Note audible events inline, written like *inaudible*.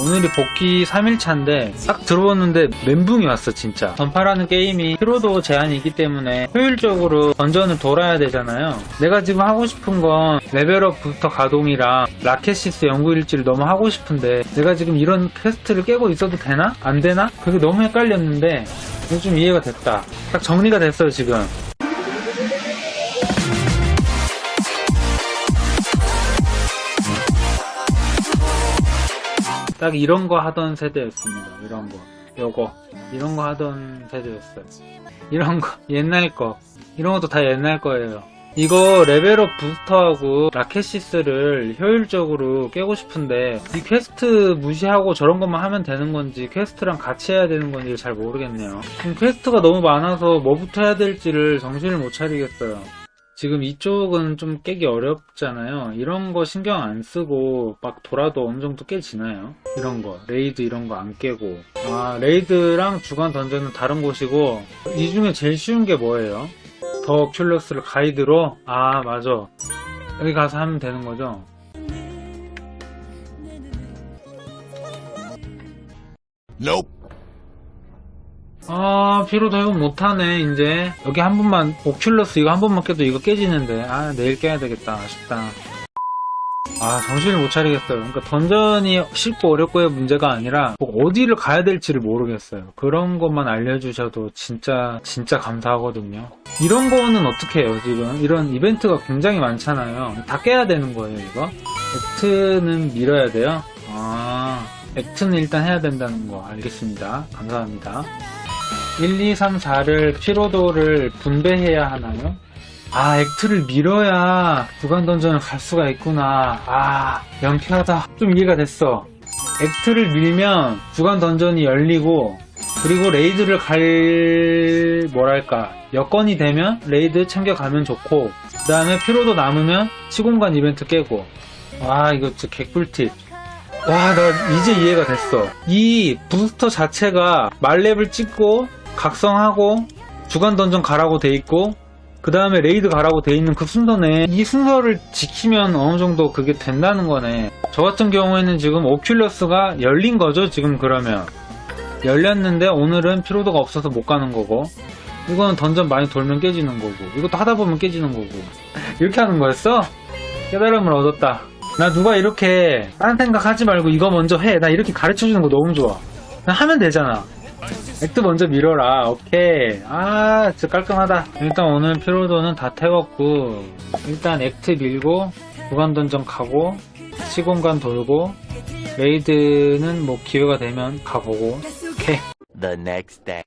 오늘이 복귀 3일차인데 딱 들어왔는데 멘붕이 왔어 진짜 전파라는 게임이 피로도 제한이 있기 때문에 효율적으로 던전을 돌아야 되잖아요 내가 지금 하고 싶은 건 레벨업 부터 가동이랑 라켓시스 연구일지를 너무 하고 싶은데 내가 지금 이런 퀘스트를 깨고 있어도 되나? 안 되나? 그게 너무 헷갈렸는데 좀 이해가 됐다 딱 정리가 됐어요 지금 딱 이런 거 하던 세대였습니다. 이런 거. 요거. 이런 거 하던 세대였어요. 이런 거. *laughs* 옛날 거. 이런 것도 다 옛날 거예요. 이거 레벨업 부스터하고 라켓시스를 효율적으로 깨고 싶은데 이 퀘스트 무시하고 저런 것만 하면 되는 건지 퀘스트랑 같이 해야 되는 건지 잘 모르겠네요. 지금 퀘스트가 너무 많아서 뭐부터 해야 될지를 정신을 못 차리겠어요. 지금 이쪽은 좀 깨기 어렵잖아요. 이런 거 신경 안 쓰고 막 돌아도 어느 정도 깨지나요? 이런 거. 레이드 이런 거 안 깨고. 아, 레이드랑 주간 던전은 다른 곳이고, 이 중에 제일 쉬운 게 뭐예요? 더 오큘러스를 가이드로? 아, 맞아. 여기 가서 하면 되는 거죠? Nope. 아, 피로도 회복 못하네, 이제. 여기 한 번만, 오큘러스 이거 한 번만 깨도 이거 깨지는데. 아, 내일 깨야 되겠다. 아쉽다. 아, 정신을 못 차리겠어요. 그러니까 던전이 쉽고 어렵고의 문제가 아니라 뭐 어디를 가야 될지를 모르겠어요. 그런 것만 알려주셔도 진짜, 진짜 감사하거든요. 이런 거는 어떻게 해요, 지금? 이런 이벤트가 굉장히 많잖아요. 다 깨야 되는 거예요, 이거? 액트는 밀어야 돼요? 아, 액트는 일단 해야 된다는 거 알겠습니다. 감사합니다. 1, 2, 3, 4를 피로도를 분배해야 하나요? 아, 액트를 밀어야 주간 던전을 갈 수가 있구나. 아, 명쾌하다. 좀 이해가 됐어. 액트를 밀면 주간 던전이 열리고, 그리고 레이드를 갈, 뭐랄까, 여건이 되면 레이드 챙겨가면 좋고, 그 다음에 피로도 남으면 시공간 이벤트 깨고. 와, 이거 진짜 개꿀팁. 와, 나 이제 이해가 됐어. 이 부스터 자체가 말렙을 찍고, 각성하고, 주간 던전 가라고 돼 있고, 그 다음에 레이드 가라고 돼 있는 그 순서네. 이 순서를 지키면 어느 정도 그게 된다는 거네. 저 같은 경우에는 지금 오큘러스가 열린 거죠, 지금 그러면. 열렸는데 오늘은 피로도가 없어서 못 가는 거고. 이거는 던전 많이 돌면 깨지는 거고. 이것도 하다 보면 깨지는 거고. 이렇게 하는 거였어? 깨달음을 얻었다. 나 누가 이렇게 딴 생각 하지 말고 이거 먼저 해. 나 이렇게 가르쳐 주는 거 너무 좋아. 하면 되잖아. 액트 먼저 밀어라. 오케이. 아, 진짜 깔끔하다. 일단 오늘 피로도는 다 태웠고, 일단 액트 밀고, 구간 던전 가고, 시공간 돌고, 레이드는 뭐 기회가 되면 가보고, 오케이. The next day.